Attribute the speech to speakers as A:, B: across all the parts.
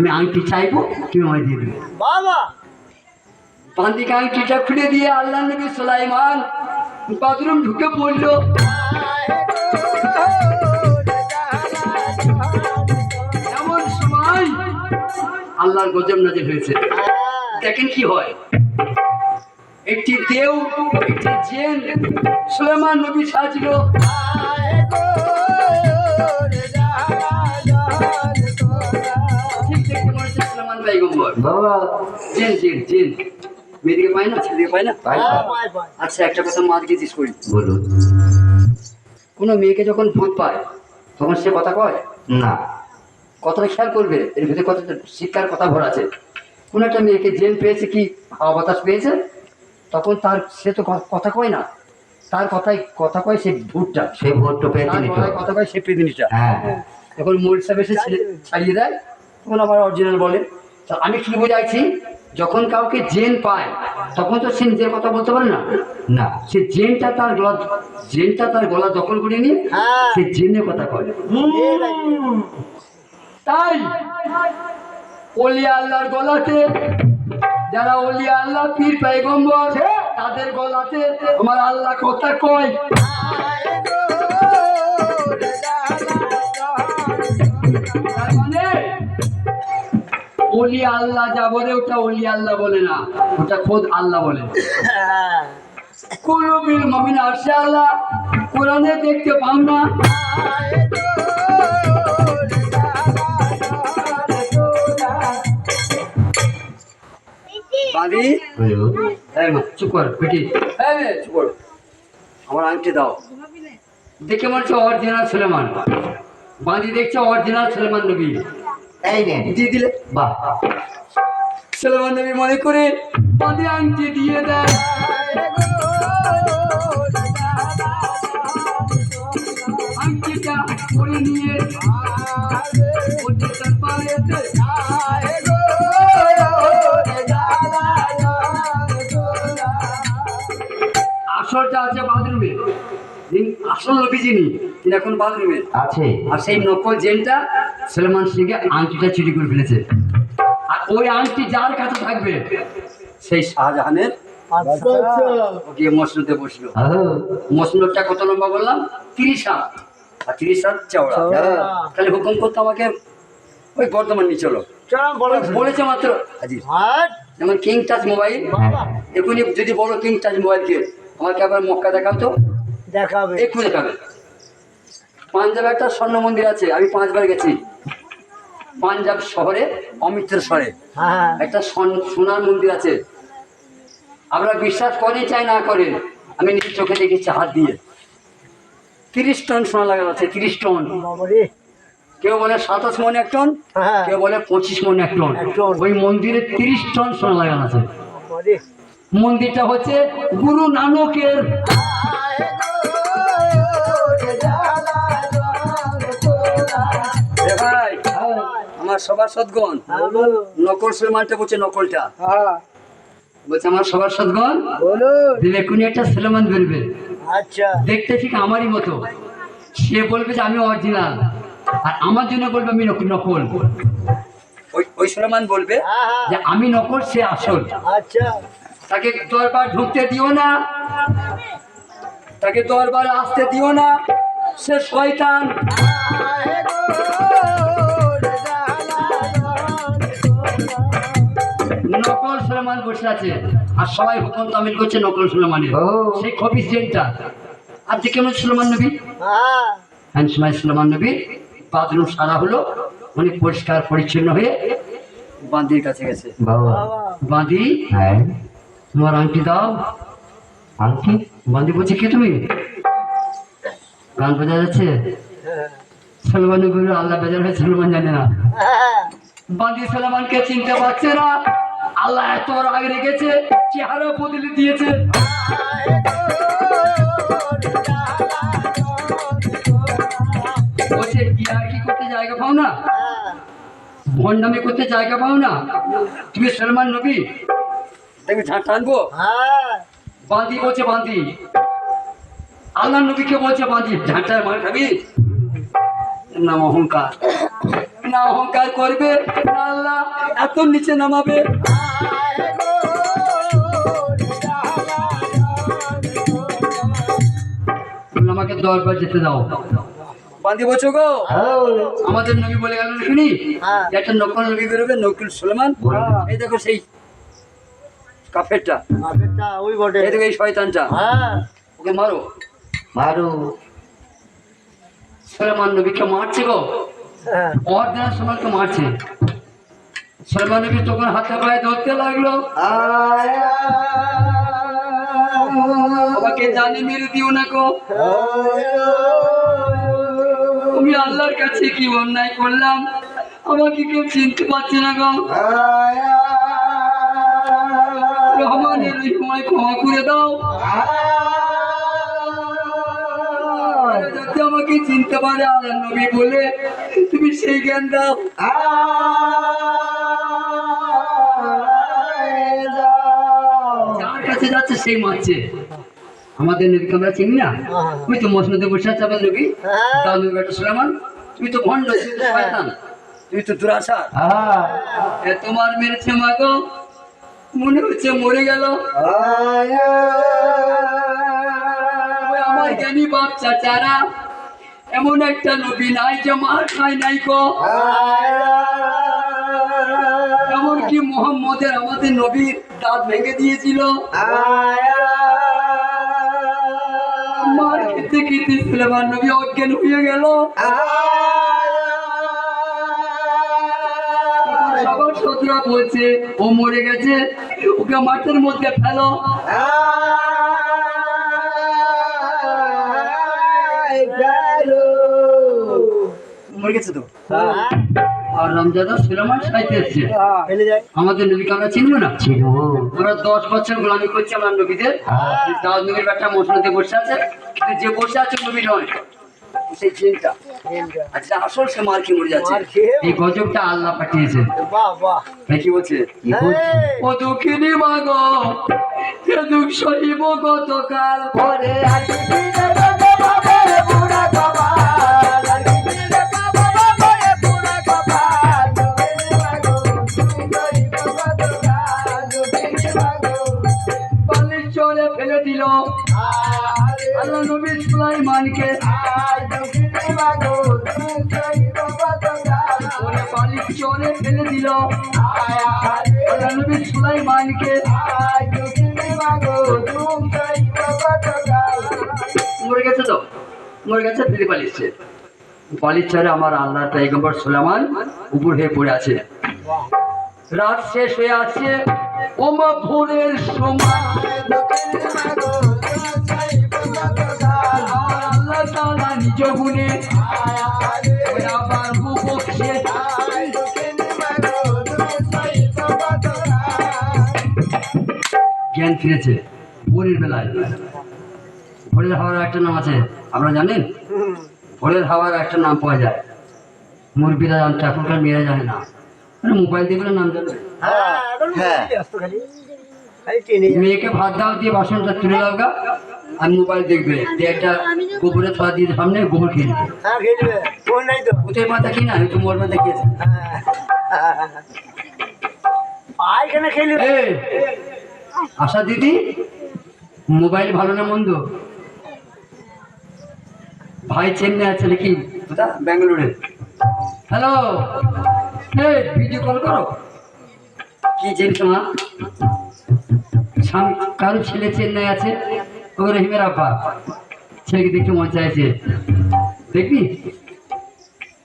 A: আমি আংটি চাইব তুমি আমায় দিয়ে দেবে।
B: বাবা!
A: বান্দিকে আংটিটা খুলে দিয়ে আল্লাহ নবী সোলাইমান বাথরুম ঢুকে পড়ল। এমন সময় আল্লাহর গজব নাজির হয়েছে। দেখেন কি হয়। একটি দেও একটি জেন সুলেমান নবী সাজলো। পয়গম্বর
C: বাবা।
A: Gen gen gen. মেয়েদিকে পায় না ছেলেদিকে পায় না?
C: পাই
A: আচ্ছা একটা কথা মাঝকে জিজ্ঞেস করি।
C: বলুন।
A: কোনো মেয়েকে যখন ভূত পায় তখন সে কথা কয়?
C: না।
A: কথাটা খেয়াল করবে এর ভিতরে কত শিক্ষার কথা ভরা আছে। কোনো একটা মেয়েকে জেল পেয়েছে কি হাওয়া বাতাস পেয়েছে? তখন তার সে তো কথা কয় না। তার কথাই কথা কয় সে ভূতটা।
C: সে নিত।
A: কথা কয় সে পেদিনিটা
C: হ্যাঁ।
A: সাহেব এসে ছেড়ে- ছাড়িয়ে দেয় তখন আবার অরিজিনাল বলে। তা আমি কি বোঝাইছি? যখন কাউকে জেন পায় তখন তো সে নিজের কথা বলতে পারে না?
C: না
A: সে জেনটা তার গলা জেনটা তার গলা দখল করে নিয়ে
B: হ্যাঁ।
A: সে জেনে কথা কয়। তাই অলিয়া আল্লাহর গলাতে যারা অলিয়া আল্লাহ পীর পাইগম্বর তাদের গলাতে আমার আল্লাহ কথা কয়। তার মানে অলিয়া আল্লাহ যা বলে, ওটা অলিয়া আল্লাহ বলে না, ওটা খোদ আল্লাহ বলে। মমিন আল্লাহ, কোরআনে দেখতে পাও না। কর আমার দাও। দেখে মনে হচ্ছে অরিজিনাল সুলেমান। বাঁধি দেখছে অরিজিনাল সুলেমান নবী।
C: এই নেন
A: দিয়ে দিলে?
C: বাহ।
A: সুলেমান নবী মনে করে বাঁধি আংটি দিয়ে দেয়। আংটিটা নিয়ে আছে বাথরুমে। আসল নবী যিনি তিনি এখন বাথরুমে।
C: আছে।
A: আর সেই নকল জেনটা সলমান সিংকে আংটিটা চুরি করে ফেলেছে। আর ওই আংটি যার কাছে থাকবে সেই শাহজাহানের ও গিয়ে মসনদে বসল। মসনদটা কত লম্বা বললাম? তিরিশ হাত। আর তিরিশ হাত চওড়া। তাহলে হুকুম করতো আমাকে ওই বর্তমান নিয়ে চলো। বলেছে মাত্র যেমন কিং টাচ মোবাইল এখনই যদি বলো কিং টাচ মোবাইলকে আমাকে আবার মক্কা দেখাও তো।
B: দেখাবে।
A: একটু দেখাবে। পাঞ্জাবে একটা স্বর্ণ মন্দির আছে আমি পাঁচবার গেছি। পাঞ্জাব শহরে অমৃতসরে
B: হ্যাঁ।
A: একটা সোনার মন্দির আছে। আমরা বিশ্বাস করেন চাই না করেন আমি নিজের চোখে দেখেছি হাত দিয়ে। তিরিশ টন সোনা লাগানো আছে তিরিশ টন। কেউ বলে সাতাশ মন এক টন
B: হ্যাঁ।
A: কেউ বলে পঁচিশ মন এক টন। ওই মন্দিরে তিরিশ টন সোনা লাগানো আছে। মন্দিরটা হচ্ছে গুরু নানকের আমার সবার সদগণ
B: হ্যাঁ বলো
A: নকল সুলেমানটা বলছে নকলটা
B: হ্যাঁ
A: বলছে আমার সবার সদগণ দিলে কোন একটা সুলেমান বেরবে
B: আচ্ছা
A: দেখতে ঠিক আমারই মতো সে বলবে যে আমি অরিজিনাল আর আমার জন্য বলবে আমি নক- নকল ওই ওই সুলেমান বলবে
B: হ্যাঁ হ্যাঁ
A: যে আমি নকল সে আসল
B: আচ্ছা
A: তাকে দরবার ঢুকতে দিও না তাকে দরবারে আসতে দিও না সে শয়তান নকল সুলেমান বসে আছে। আর সবাই হুকুম তামিল করছে নকল সুলেমানের। সেই খবিস জেনটা আর যে কেমন সুলেমান নবী?
B: হ্যাঁ
A: সময় সুলেমান নবী বাথরুম সারা হলো অনেক পরিষ্কার পরিচ্ছন্ন হয়ে বাঁধির কাছে গেছে। বাঁধি
C: হ্যাঁ।
A: তোমার আংটি দাও।
C: আংটি?
A: বাঁধি বলছে কে তুমি? গান বোঝা যাচ্ছে? সলমান আল্লাহ বেজার হয়ে সলমান জানে না।
B: হ্যাঁ।
A: বাঁধি সলমানকে চিনতে পারছে না। আল্লাহ এত আগে রেখেছে চেহারা বদলে দিয়েছে। বলছে কি আর কি করতে জায়গা পাও না? ভণ্ডামি করতে জায়গা পাও না? তুমি সলমান নবী? দেখবি ঝাঁট টানবো?
B: হ্যাঁ।
A: বাঁধি বলছে বাঁধি আল্লাহ নবীকে বলছে বাঁধি ঝাঁটায় মার খাবি? নাম অহংকার। না অহংকার করবে না আল্লাহ এত নিচে নামাবে। আমাকে দরবার যেতে দাও। বান্দি বলছো গো? আমাদের নবী বলে গেল শুনি?
B: হ্যাঁ।
A: একটা নকল নবী বেরোবে নকুল সুলেমান। এই দেখো সেই কাফেরটা।
B: ওই বটে।
A: এই দেখো এই শয়তানটা।
B: হ্যাঁ।
A: ওকে মারো।
C: মারু।
A: সুলেমান নবীকে মারছে গো।
B: হ্যাঁ।
A: অর্ধেক সময়কে মারছে। সুলেমান নবী তখন হাতে পায়ে ধরতে লাগল। আমাকে জানে মেরে দিও না গো। আমি আল্লাহর কাছে কি অন্যায় করলাম? আমাকে কেউ চিনতে পারছে না গো। রহমানের সময় ক্ষমা করে দাও। যাতে আমাকে চিনতে পারে আল্লাহ নবী বলে তুমি সেই জ্ঞান দাও। যার কাছে যাচ্ছে সেই মারছে আমাদের নবীকে আমরা চিনি না? তুমি তো মসনদে বসে আছে আমার নবী?
B: হ্যাঁ।
A: তাও একটা সুলেমান? তুমি তো ভণ্ড তুমি তো শয়তান। তুমি তো দুরাশা। এ তোমার মেরেছে মা গো। মনে হচ্ছে মরে গেল। আমার জ্ঞানী বাপ চাচারা এমন একটা নবী নাই যে মার খায় নাই গো। এমনকি মোহাম্মদের আমাদের নবীর দাঁত ভেঙে দিয়েছিল। মার খেতে খেতে সুলেমান নবী অজ্ঞান হয়ে গেল। সবার শত্রুরা বলছে ও মরে গেছে ওকে মাঠের মধ্যে ফেলো। মরে গেছে তো? আর রমজাদা সুলেমান সাইতে এসছে আমাদের নবীকে আমরা চিনবো না? আমরা দশ বছর গোলামি করছি আমার নবীদের। দাউদ নবীর একটা মশলাতে বসে আছে। কিন্তু যে বসে আছে নবী নয় সেই চিন্তা আচ্ছা আসল সে মার কি মরে যাচ্ছে। এই গজবটা আল্লাহ পাঠিয়েছে।
B: বাহ বাহ।
A: তাই কি বলছে?
C: কি বলছিস?
B: এই,
A: ও দুঃখিনী মাগো দুঃখ সহিব গতকাল
C: ওরে আসবি দোকান।
A: মরে গেছে মরে গেছে আমার আল্লাহ পেগম্বর সুলাইমান উপর হয়ে পড়ে আছে। রাত শেষ হয়ে আসছে ওমা ভোরের সময় আবার বুবকছে জ্ঞান ফিরেছে ভোরের বেলায়। ভোরের হাওয়ার একটা নাম আছে আপনারা জানেন? ভোরের হাওয়ার একটা নাম পাওয়া যায়। মুরগিরা জানতো এখনকার মেয়েরা জানে না। মানে মোবাইল দেখলে নাম জানবে।
B: হ্যাঁ
C: হ্যাঁ।
A: মেয়েকে ভাত দাও দিয়ে বাসনটা তুলে লাগা আর মোবাইল দেখবে দিয়ে একটা গোবরে থালা দিয়ে সামনে গোবর খেয়ে
B: হ্যাঁ নাই তো?
A: ওদের মাথা কি না একটু মোর মাথা খেয়েছে
B: হ্যাঁ।
A: আশা দিদি মোবাইল ভালো না মন্দ? ভাই চেন্নাই আছে নাকি? কোথা? ব্যাঙ্গালোরে। হ্যালো এ ভিডিও কল করো। কি মা? স্বামী কারও ছেলে চেন্নাই আছে? ও রহিমের আব্বা। ছেলেকে দেখতে মন চাইছে? দেখবি?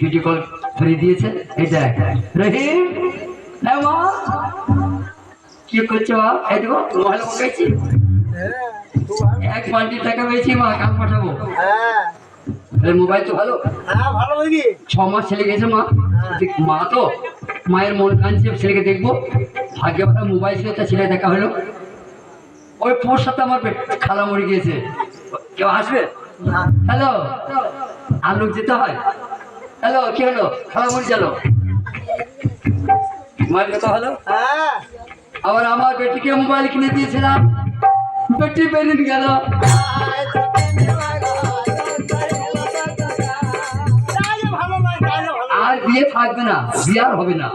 A: ভিডিও কল ধরিয়ে দিয়েছে। এই রহিম! হ্যাঁ মা? কি করছ, মা? এই দেখো মহল পকাইছি। এক বালতি টাকা পেয়েছি, মা, কাল পাঠাবো। মোবাইল তো ভালো। ছ মাস ছেলে গেছে, মা। মা তো মায়ের মন কাঁদছে, ছেলেকে দেখব। ভাগ্যে মোবাইল ছিল, তা ছেলে দেখা হলো। ওই পোর সাথে আমার খালা মরে গিয়েছে। কেউ আসবে? হ্যালো? আর লোক যেতে হয়? হ্যালো কি হলো? খালা মরে গেল। মায়ের কথা হলো?
B: হ্যাঁ।
A: আবার আমার বেটিকে মোবাইল কিনে দিয়েছিলাম। বেটি বেরিয়ে গেল। আর বিয়ে থাকবে না বিয়ে আর হবে না।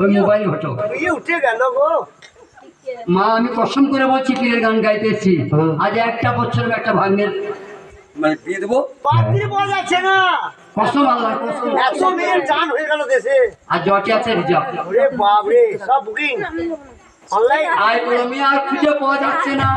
A: ওই মোবাইল ঘটক
B: উঠে গেল গো।
A: মা আমি কসম করে বলছি পীরের গান গাইতেছি? আজ একটা বছর একটা ভাগ্নের মানে বিয়ে দেবো?
B: পাত্রী পাওয়া যাচ্ছে না।
A: কসম আল্লাহ কসম
B: এত মেয়ের জান হয়ে গেল দেশে।
A: আর জটি আছে রিজার্ভ।
B: ওরে বাপরে সব বুকিং। অনলাইন
A: আয় মেয়ে আর খুঁজে পাওয়া যাচ্ছে না।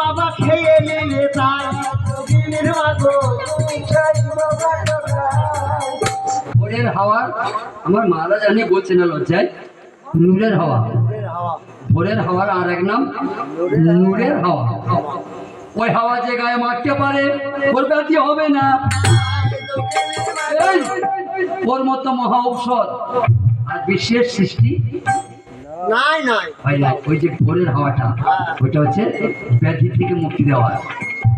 B: বাবা খেয়ে নিলে তাই
A: ভোরের হাওয়া, আমার মারা জানি বলছে না লজ্জায়, নূরের হাওয়া। ভোরের হাওয়ার আর এক নাম, নূরের হাওয়া। ওই হাওয়া যে গায়ে মারতে পারে, ওর ব্যাধি হবে না। ওর মতো মহা ঔষধ। আর বিশ্বের সৃষ্টি
B: নাই নাই।
A: হয় না ওই যে ভোরের হাওয়াটা ওইটা হচ্ছে ব্যাধি থেকে মুক্তি দেওয়া।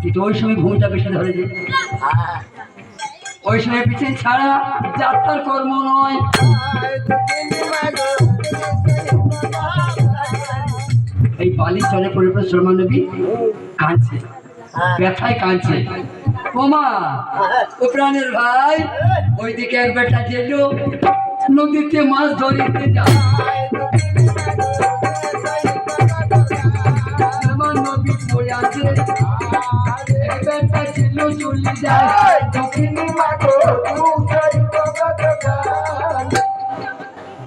A: কিন্তু ওই সময় ঘুমটা বেশি ধরে যে। ওই সময় পিছন ছাড়া যাত্রার কর্ম নয়। এই বালির চলে পড়ে পড়ে সলমান নবী কাঁদছে। ব্যথায় কাঁদছে। ওমা ও প্রাণের ভাই ওইদিকে এক বেটা যেল নদীতে মাছ ধরিতে যায়। বেটা ছিল চলে যায়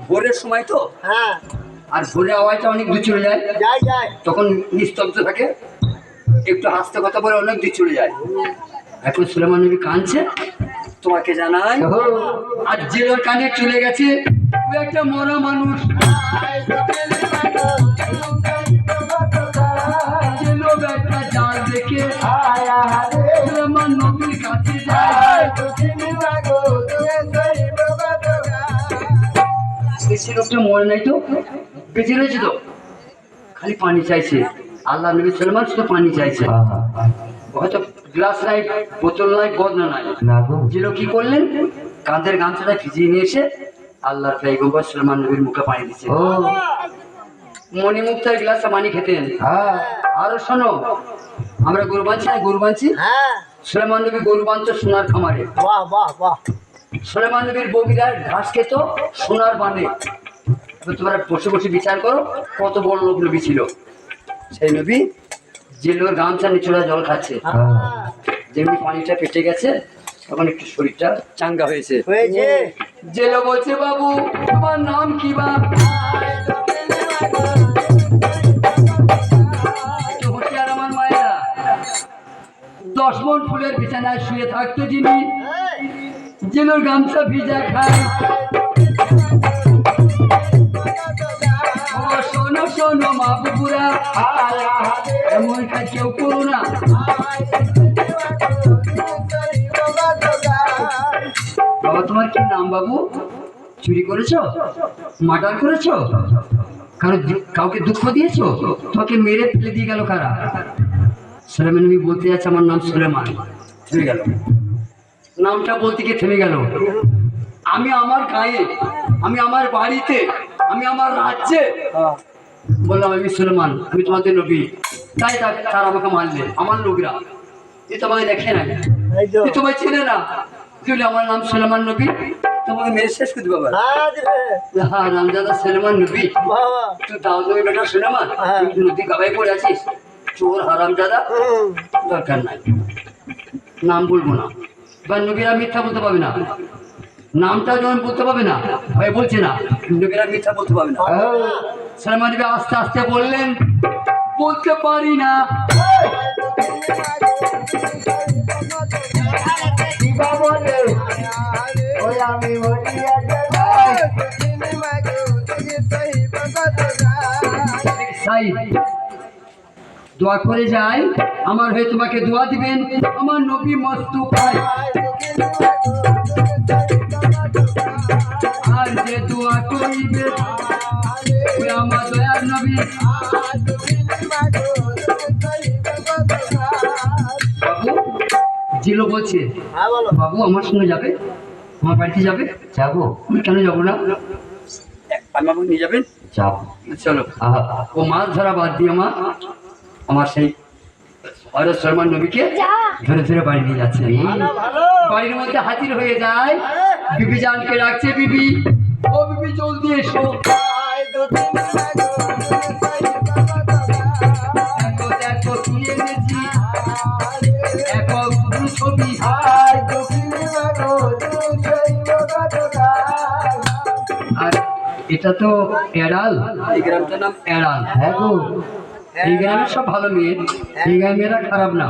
A: ভোরের সময় তো?
B: হ্যাঁ।
A: আর ভোরের আওয়াজটা অনেক দূর চলে যায়
B: যাই যাই
A: তখন নিস্তব্ধ থাকে একটু হাসতে কথা বলে অনেক দূর চলে যায়। এখন সুলেমান নবী কাঁদছে। তোমাকে জানাই আর জেলার কানে চলে গেছে। ও একটা মরা মানুষ। সুলেমান নবীর তো বেঁচে রয়েছে তো খালি পানি চাইছে আল্লাহ নবী সালমান শুধু পানি চাইছে হয়তো গ্লাস নাই বোতল নাই বদনা নাই জিলো কি করলেন কাঁধের গামছাটা ভিজিয়ে নিয়ে এসে আল্লাহর পেগম্বর সালমান নবীর মুখে পানি দিচ্ছে মণিমুক্তার গ্লাসে পানি খেতেন আরও শোনো আমরা গরু বাঁধছি না গরু বাঁধছি
B: হ্যাঁ।
A: সুলেমান নবী গরু বাঁধতো সোনার খামারে।
B: বাহ বাহ বাহ।
A: সুলেমান নবীর বগিরা ঘাস খেত সোনার বানে। এবার তোমরা বসে বসে বিচার করো কত বড় লোক নবী ছিল। সেই নবী যে লোক গামছা নিচুড়া জল খাচ্ছে।
B: হ্যাঁ।
A: যেমনি পানিটা পেটে গেছে তখন একটু শরীরটা চাঙ্গা হয়েছে।
B: হয়েছে।
A: জেলো বলছে বাবু তোমার নাম কি বা দশ মন ফুলের বিছানায় শুয়ে থাকতো যিনি। জেলোর গামছা ভিজা খায়। শোনো শোনো মা বুবুরা, এমন কাজ কেউ করো না। বাবা, তোমার কি নাম বাবু? চুরি করেছ? মার্ডার করেছ? কারও কাউকে দুঃখ দিয়েছ? তোমাকে মেরে ফেলে দিয়ে গেল কারা? সুলেমান নবী বলতে যাচ্ছে আমার নাম সুলেমান। থেমে গেল। নামটা বলতে গিয়ে থেমে গেল। আমি আমার গায়ে আমি আমার বাড়িতে আমি আমার রাজ্যে বললাম আমি সুলেমান আমি তোমাদের নবী। তাই তারা আমাকে মারলে আমার লোকরা। এ তোমাকে দেখে না তোমায় চেনে না। তুই আমার নাম সুলেমান নবী তোমাকে মেরে শেষ করে দেবো
B: হ্যাঁ
A: হ্যাঁ রামদাদা সুলেমান নবী। তুই দাও নবী বেটা সুলেমান।
B: হ্যাঁ।
A: তুই নদী গাবাই পড়ে আছিস? চোর হারাম দাদা। দরকার নাই। নাম বলব না। বা নবীরা মিথ্যা বলতে পারবে না। নামটা যখন বলতে পারবে না ভয় বলছে না নবীরা মিথ্যা বলতে পারবে না। সালমান নবী আস্তে আস্তে বললেন বলতে পারি না।
C: আমি
A: সাই দোয়া করে যাই। আমার হয়ে তোমাকে দোয়া দিবেন। আমার নবী মস্তু আর যে দোয়া করিবে আমার দয়ার নবী। জিলো বলছে
B: হ্যাঁ
A: বাবু আমার সঙ্গে যাবে? আমার বাড়িতে যাবে?
C: যাব।
A: কেন যাব না? আমি আমাকে নিয়ে যাবেন?
C: যাব।
A: চলো। ও মাছ ধরা বাদ দিয়ে আমার আমার সেই হরত শর্মার নবীকে ধরে ধরে বাড়ি নিয়ে যাচ্ছে বাড়ির মধ্যে হাজির হয়ে যায় বিবি জানকে ডাকছে বিবি ও বিবি জলদি এসো ছবি আর এটা তো এড়াল এই গ্রামটার নাম এড়াল
C: হ্যাঁ গো
A: এই গ্রামের সব ভালো মেয়ে। এই গ্রামের খারাপ না।